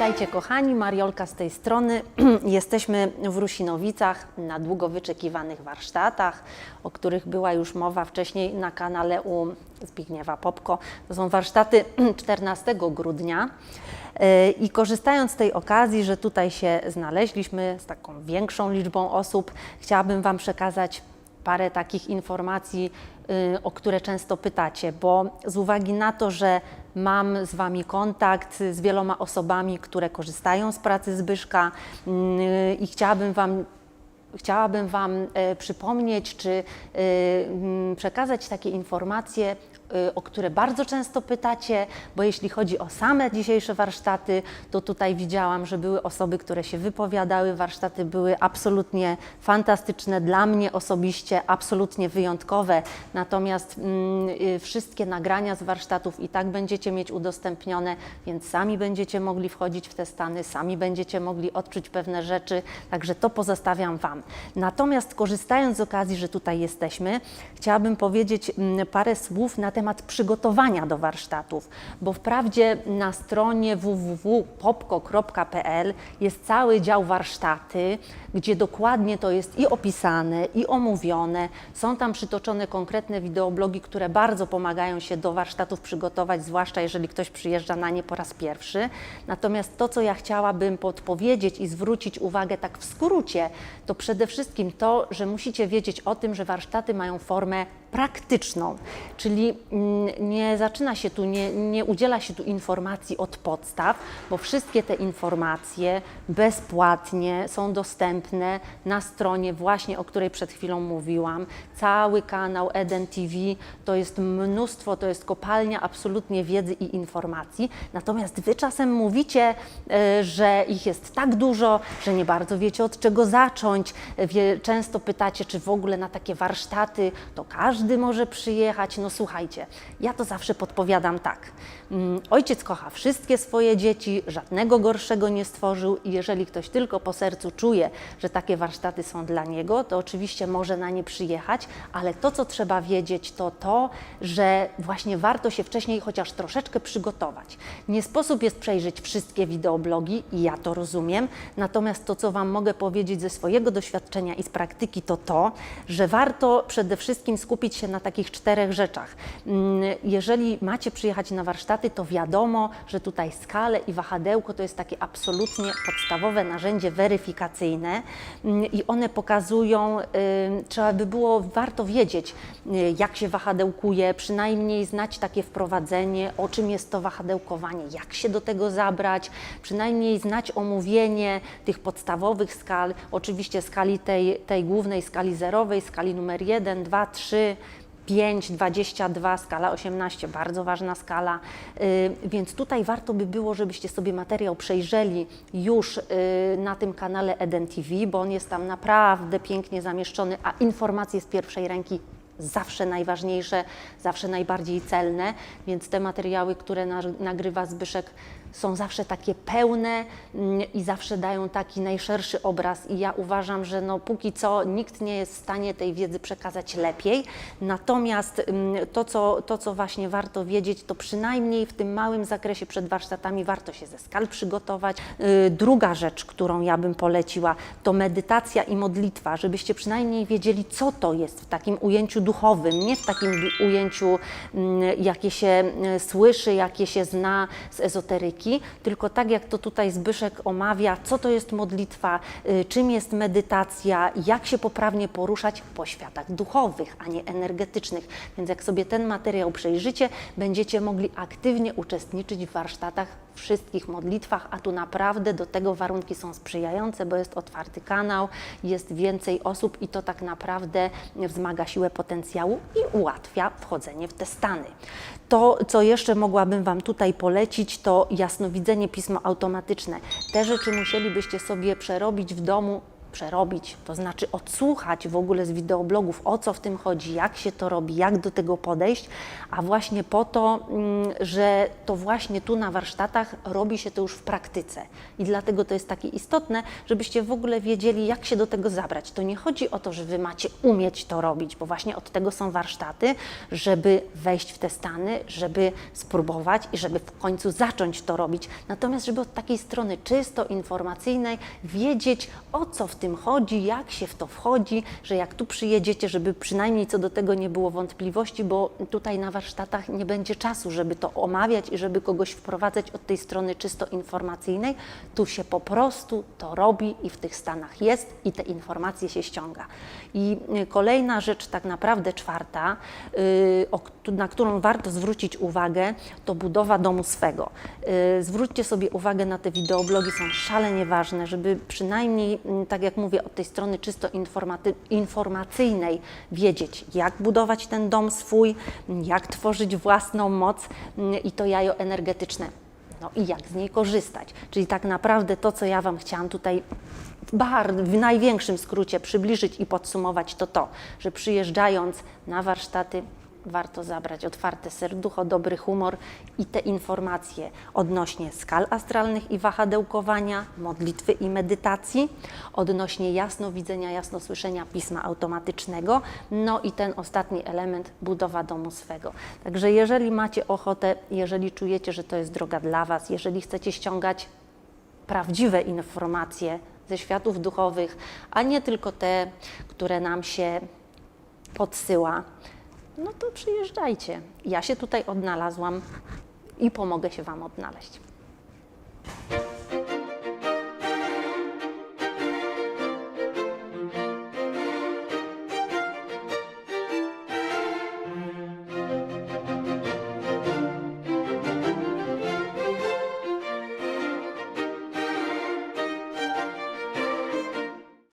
Witajcie kochani, Mariolka z tej strony. Jesteśmy w Rusinowicach na długo wyczekiwanych warsztatach, o których była już mowa wcześniej na kanale u Zbigniewa Popko. To są warsztaty 14 grudnia. Yy, I korzystając z tej okazji, że tutaj się znaleźliśmy z taką większą liczbą osób, chciałabym Wam przekazać parę takich informacji, y, o które często pytacie, bo z uwagi na to, że mam z Wami kontakt z wieloma osobami, które korzystają z pracy Zbyszka y, i chciałabym Wam Chciałabym Wam e, przypomnieć czy mm, przekazać takie informacje, o które bardzo często pytacie, bo jeśli chodzi o same dzisiejsze warsztaty, to tutaj widziałam, że były osoby, które się wypowiadały. Warsztaty były absolutnie fantastyczne dla mnie osobiście, absolutnie wyjątkowe. Natomiast mm, y, wszystkie nagrania z warsztatów i tak będziecie mieć udostępnione, więc sami będziecie mogli wchodzić w te stany, sami będziecie mogli odczuć pewne rzeczy, także to pozostawiam Wam. Natomiast korzystając z okazji, że tutaj jesteśmy, chciałabym powiedzieć mm, parę słów na temat przygotowania do warsztatów, bo wprawdzie na stronie www.popko.pl jest cały dział warsztaty, gdzie dokładnie to jest i opisane, i omówione. Są tam przytoczone konkretne wideoblogi, które bardzo pomagają się do warsztatów przygotować, zwłaszcza jeżeli ktoś przyjeżdża na nie po raz pierwszy. Natomiast to, co ja chciałabym podpowiedzieć i zwrócić uwagę tak w skrócie, to przede wszystkim to, że musicie wiedzieć o tym, że warsztaty mają formę praktyczną, czyli nie zaczyna się tu, nie, nie udziela się tu informacji od podstaw, bo wszystkie te informacje bezpłatnie są dostępne na stronie właśnie, o której przed chwilą mówiłam. Cały kanał Eden TV to jest mnóstwo, to jest kopalnia absolutnie wiedzy i informacji. Natomiast Wy czasem mówicie, e, że ich jest tak dużo, że nie bardzo wiecie od czego zacząć. Często pytacie, czy w ogóle na takie warsztaty to każdy może przyjechać. No słuchajcie, ja to zawsze podpowiadam tak. Mm, Ojciec kocha wszystkie swoje dzieci, żadnego gorszego nie stworzył i jeżeli ktoś tylko po sercu czuje, że takie warsztaty są dla niego, to oczywiście może na nie przyjechać, ale to, co trzeba wiedzieć, to to, że właśnie warto się wcześniej chociaż troszeczkę przygotować. Nie sposób jest przejrzeć wszystkie wideoblogi i ja to rozumiem, natomiast to, co Wam mogę powiedzieć ze swojego doświadczenia i z praktyki, to to, że warto przede wszystkim skupić się na takich czterech rzeczach. Mm, Jeżeli macie przyjechać na warsztaty, to wiadomo, że tutaj skale i wahadełko to jest takie absolutnie podstawowe narzędzie weryfikacyjne. Mm, i one pokazują, trzeba by było warto wiedzieć, y, jak się wahadełkuje, przynajmniej znać takie wprowadzenie, o czym jest to wahadełkowanie, jak się do tego zabrać, przynajmniej znać omówienie tych podstawowych skal, oczywiście skali tej, tej głównej, skali zerowej, skali numer 1, 2, 3, 5, 22, skala 18, bardzo ważna skala, y, więc tutaj warto by było, żebyście sobie materiał przejrzeli już y, na tym kanale Eden TV, bo on jest tam naprawdę pięknie zamieszczony, a informacje z pierwszej ręki zawsze najważniejsze, zawsze najbardziej celne, więc te materiały, które na, nagrywa Zbyszek, są zawsze takie pełne mm, i zawsze dają taki najszerszy obraz. I ja uważam, że no, póki co nikt nie jest w stanie tej wiedzy przekazać lepiej. Natomiast mm, to co, to, co właśnie warto wiedzieć, to przynajmniej w tym małym zakresie przed warsztatami warto się ze skal przygotować. Yy, Druga rzecz, którą ja bym poleciła, to medytacja i modlitwa, żebyście przynajmniej wiedzieli, co to jest w takim ujęciu duchowym, nie w takim ujęciu, mm, jakie się y, słyszy, jakie się zna z ezoteryki, tylko tak jak to tutaj Zbyszek omawia, co to jest modlitwa, y, czym jest medytacja, jak się poprawnie poruszać po światach duchowych, a nie energetycznych. Więc jak sobie ten materiał przejrzycie, będziecie mogli aktywnie uczestniczyć w warsztatach, wszystkich modlitwach, a tu naprawdę do tego warunki są sprzyjające, bo jest otwarty kanał, jest więcej osób i to tak naprawdę wzmaga siłę potencjału i ułatwia wchodzenie w te stany. To, co jeszcze mogłabym Wam tutaj polecić, to jasnowidzenie pismo automatyczne. Te rzeczy musielibyście sobie przerobić w domu przerobić, to znaczy odsłuchać w ogóle z wideoblogów, o co w tym chodzi, jak się to robi, jak do tego podejść, a właśnie po to, mm, że to właśnie tu na warsztatach robi się to już w praktyce. I dlatego to jest takie istotne, żebyście w ogóle wiedzieli, jak się do tego zabrać. To nie chodzi o to, że Wy macie umieć to robić, bo właśnie od tego są warsztaty, żeby wejść w te stany, żeby spróbować i żeby w końcu zacząć to robić. Natomiast, żeby od takiej strony czysto informacyjnej wiedzieć, o co w tym chodzi, jak się w to wchodzi, że jak tu przyjedziecie, żeby przynajmniej co do tego nie było wątpliwości, bo tutaj na warsztatach nie będzie czasu, żeby to omawiać i żeby kogoś wprowadzać od tej strony czysto informacyjnej. Tu się po prostu to robi i w tych stanach jest i te informacje się ściąga. I y, kolejna rzecz, tak naprawdę czwarta, y, na którą warto zwrócić uwagę, to budowa domu swego. Y, Zwróćcie sobie uwagę na te wideoblogi, są szalenie ważne, żeby przynajmniej, mm, tak jak mówię, od tej strony czysto informacyjnej wiedzieć, jak budować ten dom swój, jak tworzyć własną moc mm, i to jajo energetyczne. No i jak z niej korzystać. Czyli tak naprawdę to, co ja Wam chciałam tutaj w największym skrócie przybliżyć i podsumować, to to, że przyjeżdżając na warsztaty, warto zabrać otwarte serducho, dobry humor i te informacje odnośnie skal astralnych i wahadełkowania, modlitwy i medytacji, odnośnie jasnowidzenia, jasnosłyszenia pisma automatycznego, no i ten ostatni element, budowa domu swego. Także jeżeli macie ochotę, jeżeli czujecie, że to jest droga dla Was, jeżeli chcecie ściągać prawdziwe informacje ze światów duchowych, a nie tylko te, które nam się podsyła, no to przyjeżdżajcie. Ja się tutaj odnalazłam i pomogę się Wam odnaleźć.